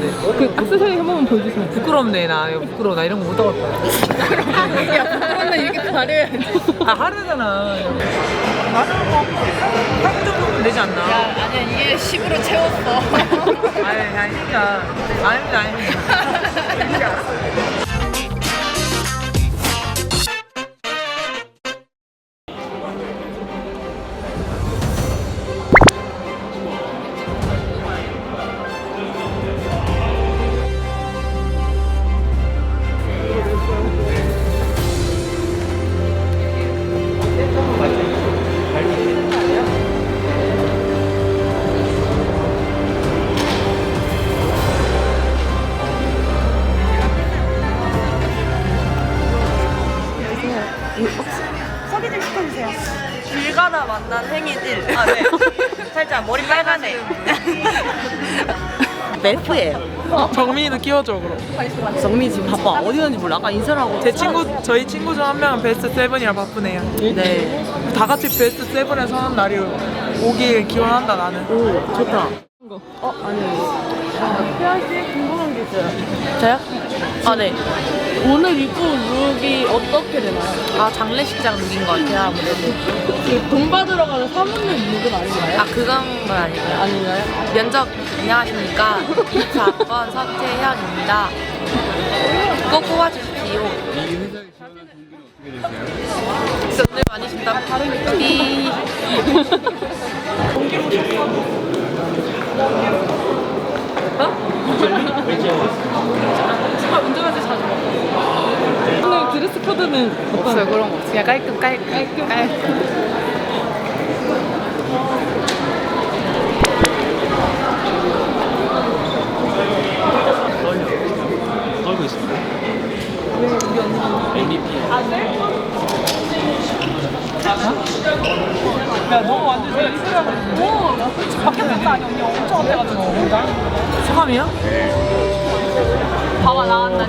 네. 그 악세사리 한 번만 보여주시면 부끄럽네 나. 이거 부끄러워. 나 이런 거 못 하겠다. 그러면 이렇게 가려야지. 아 하루잖아. 나는 뭐 하루 정도면 되지 않나? 아니야 이게 10으로 채웠어. 아니 아니니까 아닙니다. 아닙니다 맵프예요. 정민이도 끼워줘 그럼 정민 지금 바빠. 어디 갔는지 몰라. 아까 인사를 하고. 제 친구 저희 친구 중 한 명은 베스트 세븐이라 바쁘네요 네. 다 같이 베스트 세븐에 서는 날이 오길 기원한다 나는 오, 좋다. 어, 아니. 태아 씨 궁금한 게 있어요. 저요? 아, 네. 오늘 입고 룩이 어떻게 되나요? 아 장례식장 룩인 것 같아요 아무래도 그돈 받으러 가는 사모님 룩은 아닌가요? 아 그건 건 아니고요 아닌가요? 면접 안녕하십니까 24번 서태현입니다 꼭 뽑아주십시오 돈을 많이 준다 이 운전할 때 자주 먹어. 오늘 드레스 코드는 없어요 그런 거 없어요. 그냥 깔끔 깔끔 깔끔. 야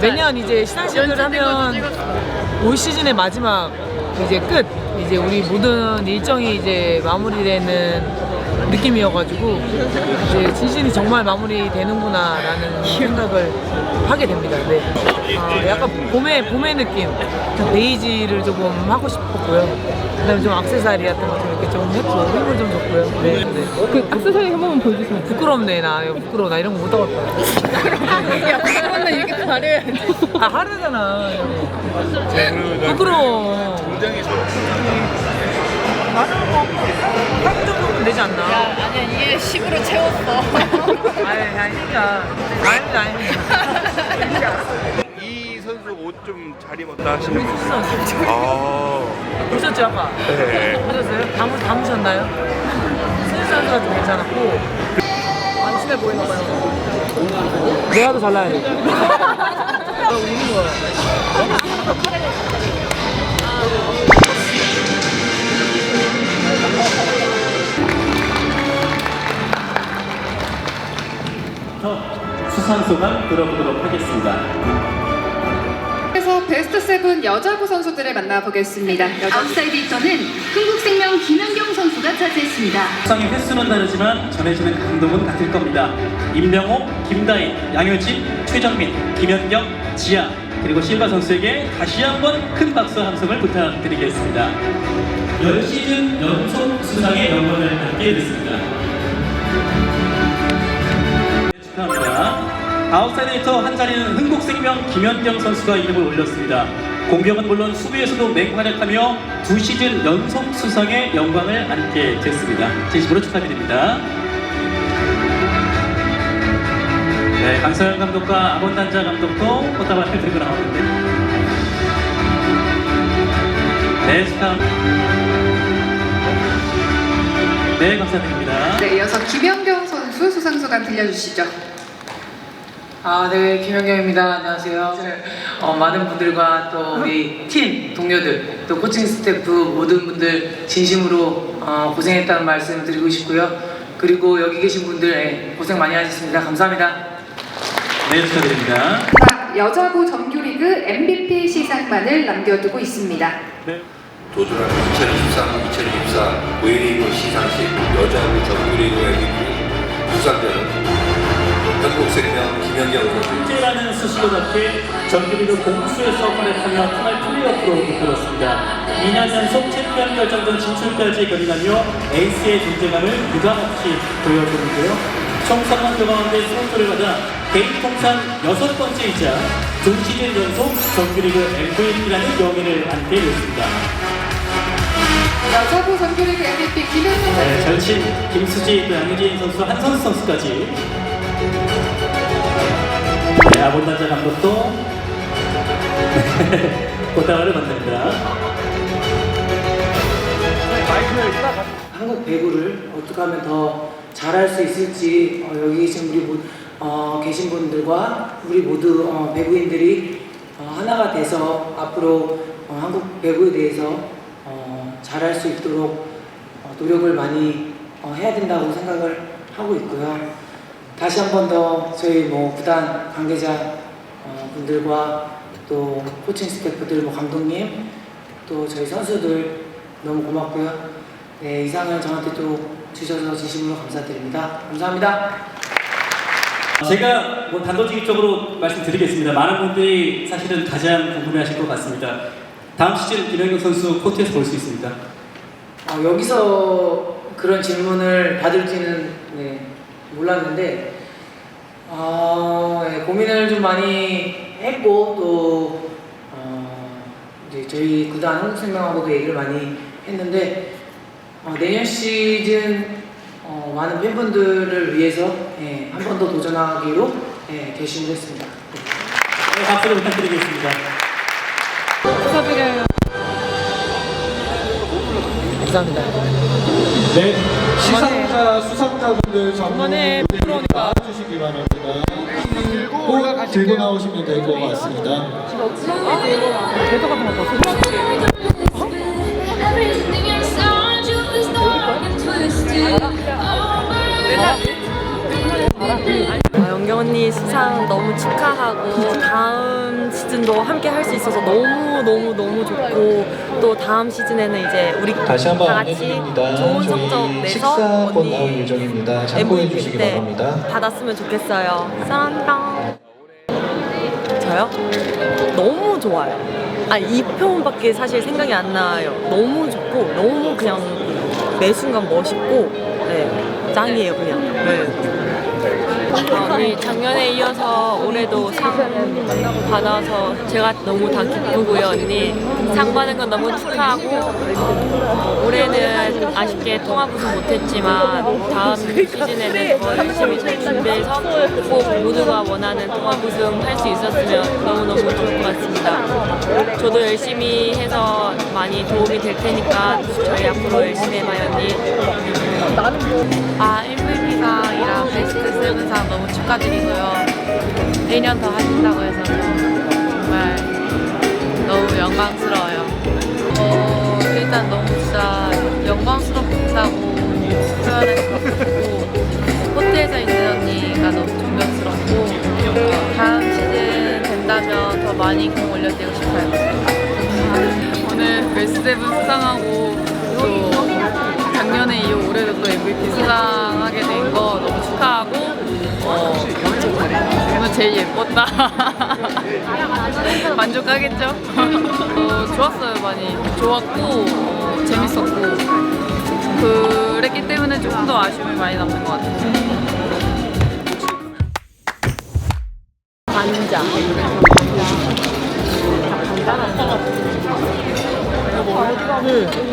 매년 이제 시상식을 하면 올 시즌의 마지막 이제 끝. 이제 우리 모든 일정이 이제 마무리되는 느낌이어가지고 이제 진신이 정말 마무리되는구나라는 생각을 하게 됩니다. 네. 아, 약간 봄의 봄의 느낌, 베이지를 조금 하고 싶었고요. 그다음에 좀 악세사리 같은 거 좀 이렇게 좀 했고 힘을 좀 줬고요. 네. 네. 그 악세사리 한 번만 보여주시면 부끄럽네 나 이거 부끄러워 나 이런 거 못하겠다. 그러면 이렇게 가려야지 아 하루잖아. 부끄러워. 나는 뭐 하루 정도면 되지 않나 아니야 이게 10으로 채웠어 아니 아니니까 아닙니다 아닙니다 이 선수 옷 좀 잘 입었다 하시는 분. 수선 아, 보셨죠 아까? 네. 보셨어요? 담으, 담으셨나요? 수선 선수가 좀 괜찮았고 안 친해 보이나 봐요 내가 더 잘나야 돼나 우는 거야 수상 소감 들어보도록 하겠습니다. 그래서 베스트 세븐 여자부 선수들을 만나보겠습니다. 아웃사이드 히터는 흥국생명 김연경 선수가 차지했습니다. 수상의 횟수는 다르지만 전해지는 감동은 같을 겁니다. 임명호, 김다인, 양효진, 최정민, 김연경, 지아 그리고 실바 선수에게 다시 한번 큰 박수 한 송을 부탁드리겠습니다. 10시즌 연속 수상의 영광을 받게 됐습니다. 아웃사이드 한 자리는 흥국생명 김연경 선수가 이름을 올렸습니다. 공격은 물론 수비에서도 맹활약하며 두 시즌 연속 수상의 영광을 안게 됐습니다. 진심으로 축하드립니다. 네, 강서영 감독과 아본단자 감독도 꽃다발 앞에 들고 나오는데 네, 축하합니다. 네, 감사드립니다. 네, 이어서 김연경 선수 수상 소감 들려주시죠. 아, 네, 김현경입니다. 안녕하세요. 어, 많은 분들과 또 우리 팀 동료들, 또 코칭 스태프 모든 분들 진심으로 어, 고생했다는 말씀 드리고 싶고요. 그리고 여기 계신 분들 예, 고생 많이 하셨습니다. 감사합니다. 네, 축하드립니다. 자, 여자부 정규리그 MVP 시상만을 남겨두고 있습니다. 네. 도전하는 2023-2024 V리그 시상식 여자부 정규리그 MVP 부상되는 경기 목소리면 김연경 선수. 숙제라는 수식어답게 정규리그 공수에서 활약하며 팀을 플레이오프로 이끌었습니다. 2년 연속 챔피언 결정전 진출까지 견인하며 에이스의 존재감을 유감없이 보여주는데요. 총 3만 가운데 수호를 받아 개인 통산 여섯 번째이자 두 시즌 연속 정규리그 MVP라는 영예를 안게 됐습니다. 여자부 정규리그 MVP 네, 선수. 절친 김수지, 또 양유진 선수, 한선수 선수까지 네, 아본단자 감독도 꽃다발을 만듭니다. 한국 배구를 어떻게 하면 더 잘할 수 있을지 어, 여기 계신 우리 모, 어, 계신 분들과 우리 모두 어, 배구인들이 어, 하나가 돼서 앞으로 어, 한국 배구에 대해서 어, 잘할 수 있도록 어, 노력을 많이 어, 해야 된다고 생각을 하고 있고요. 다시 한 번 더 저희 뭐 구단 관계자 어, 분들과 또 코칭 스태프들, 뭐 감독님, 또 저희 선수들 너무 고맙고요. 네, 이상을 저한테 또 주셔서 진심으로 감사드립니다. 감사합니다. 제가 뭐 단도직입적으로 말씀드리겠습니다. 많은 분들이 사실은 가장 궁금해하실 것 같습니다. 다음 시즌 김연경 선수 코트에서 볼 수 있습니다. 어, 여기서 그런 질문을 받을지는 네, 몰랐는데 어, 네, 고민을 좀 많이 했고 또 어, 이제 저희 구단 한국생명하고도 얘기를 많이 했는데 어, 내년 시즌 어, 많은 팬분들을 위해서 예, 한 번 더 도전하기로 예, 결심을 했습니다. 네. 네, 박수를 부탁드리겠습니다. 축하드려요. 감사합니다. 네, 시상자, 수상자분들 이번에 전부 부끄러우니까. 나와주시기 바랍니다. 꼭 들고 나오시면 될 것 같습니다. 대도 같은 거 봤어. Everything inside you is dark and twisted. 아, 영경 언니 수상 너무 축하하고 다음 시즌도 함께 할 수 있어서 너무 너무 너무 좋고 또 다음 시즌에는 이제 우리 다시 한번 다 같이 안내드립니다. 좋은 저희 성적 내서 식사권 나올 언니 예정입니다. 참고해 MVP 주시기 때 바랍니다. 받았으면 좋겠어요. 사랑합니다. 저요? 너무 좋아요. 아, 이 표현밖에 사실 생각이 안 나요. 너무 좋고, 너무 그냥 매 순간 멋있고, 네, 짱이에요, 그냥. 네. 언니 작년에 이어서 올해도 상 받아서 제가 너무 다 기쁘고요 언니. 상 받은 건 너무 축하하고 올해는 아쉽게 통합 우승 못했지만 다음 시즌에는 더 열심히 잘 준비해서 꼭 모두가 원하는 통합 우승 할 수 있었으면 너무너무 좋을 것 같습니다. 저도 열심히 해서 많이 도움이 될 테니까 저희 앞으로 열심히 해봐요 언니. 아 MVP가 아니라 베스트 세븐 상 너무 축하드리고요. 1년 더 하신다고 해서 정말 너무 영광스러워요. 어, 일단 너무 진짜 영광스럽다고 표현할 수 없고 코트에서 있는 언니가 너무 존경스럽고 다음 시즌 된다면 더 많이 공 올려드리고 싶어요. 오늘 베스트 세븐 수상하고 또 작년에 이후 올해도 또 MVP 수상 제일 예뻤다 만족하겠죠? 어, 좋았어요 많이 좋았고 어, 재밌었고 그랬기 때문에 조금 더 아쉬움이 많이 남는 것 같아요 반자.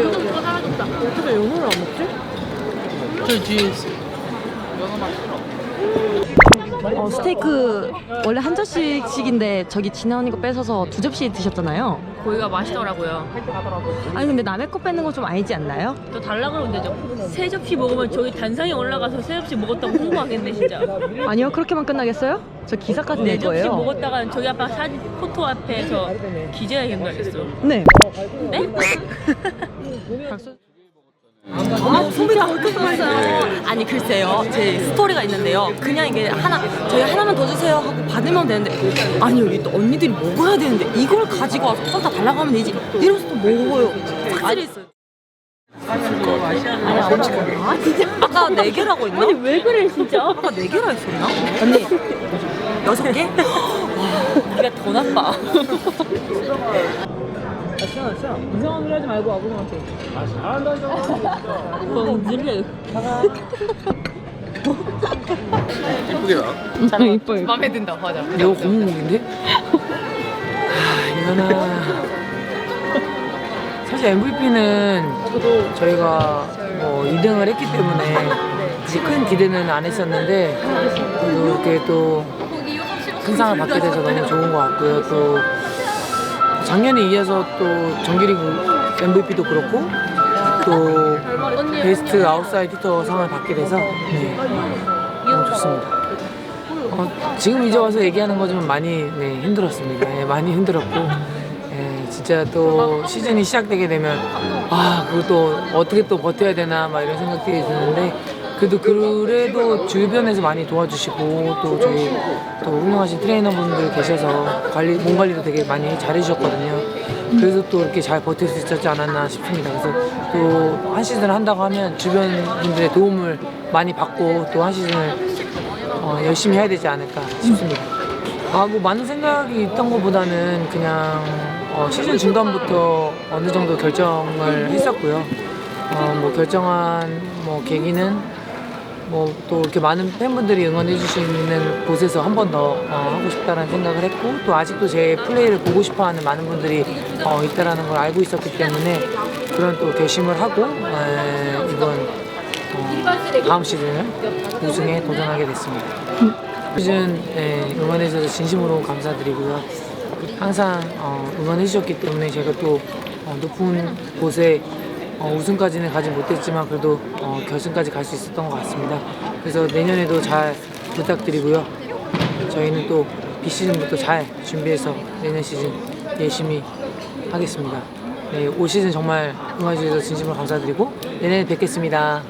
어떻게 연어를 안 먹지? 저 뒤에. 어, 원래 한 접시씩인데 저기 진아 언니 거 뺏어서 두 접시 드셨잖아요. 고기가 맛있더라고요 아니 근데 남의 거 뺏는 거좀 아니지 않나요? 또 달라 그러면 되죠 세 접시 먹으면 저기 단상에 올라가서 세 접시 먹었다고 홍보하겠네 진짜 아니요 그렇게만 끝나겠어요? 저 기사까지 낼네 접시 거예요. 먹었다가 저기 아까 사진 포토 앞에서 기재해야겠어 네. 네? 아, 소비가 얼큰하면서요. 아니 글쎄요, 제 스토리가 있는데요. 그냥 이게 하나 저희 하나만 더 주세요 하고 받으면 되는데 아니요, 이 언니들이 먹어야 되는데 이걸 가지고 와서 좀 다 달라고 하면 되지. 이러면서 또 먹어요. 싹쓸이 있어요. 아니, 아, 진짜. 아까 네 개라고 했나? 아니 왜 그래 진짜? 아까 네 개라 했었나? 언니 여섯 개? 네가 더 나빠. 아 시원하 시원. 이상한 소리 하지 말고 아버님한테. 봉지를. 이쁘게 나. 이뻐요. 마음에 든다 맞아. 이거 고문국인데? 하, 이거는 사실 MVP는 저희가 뭐 2등을 했기 때문에 이제 큰 기대는 안 했었는데 이렇게 또 큰 상을 받게 돼서 너무 좋은 것 같고요. 또 작년에 이어서 또 정규리그 MVP도 그렇고 또 베스트 아웃사이드 히터 상을 받게 돼서 네, 너무 좋습니다. 어, 지금 이제 와서 얘기하는 거지만 많이 네, 힘들었습니다. 예, 많이 힘들었고 예, 진짜 또 시즌이 시작되게 되면 아 그걸 또 어떻게 또 버텨야 되나 막 이런 생각들이 드는데 그래도 그래도 주변에서 많이 도와주시고 또 저희 또 훌륭하신 트레이너분들 계셔서 관리 몸 관리도 되게 많이 잘해주셨거든요. 그래서 또 이렇게 잘 버틸 수 있었지 않았나 싶습니다. 그래서 또 한 시즌을 한다고 하면 주변 분들의 도움을 많이 받고 또 한 시즌을 어, 열심히 해야 되지 않을까 싶습니다. 아, 뭐 많은 생각이 있던 것보다는 그냥 어, 시즌 중간부터 어느 정도 결정을 했었고요. 어, 뭐 결정한 뭐 계기는 뭐 또 이렇게 많은 팬분들이 응원해 주시는 곳에서 한 번 더 어, 하고 싶다라는 생각을 했고 또 아직도 제 플레이를 보고 싶어하는 많은 분들이 어, 있다라는 걸 알고 있었기 때문에 그런 또 결심을 하고 에, 이번 어, 다음 시즌을 우승에 도전하게 됐습니다. 시즌 예, 응원해 주셔서 진심으로 감사드리고요. 항상 어, 응원해 주셨기 때문에 제가 또 어, 높은 곳에 어, 우승까지는 가지 못했지만 그래도 어, 결승까지 갈 수 있었던 것 같습니다. 그래서 내년에도 잘 부탁드리고요. 저희는 또 비시즌부터 잘 준비해서 내년 시즌 열심히 하겠습니다. 네, 올 시즌 정말 응원해 주셔서 진심으로 감사드리고 내년에 뵙겠습니다.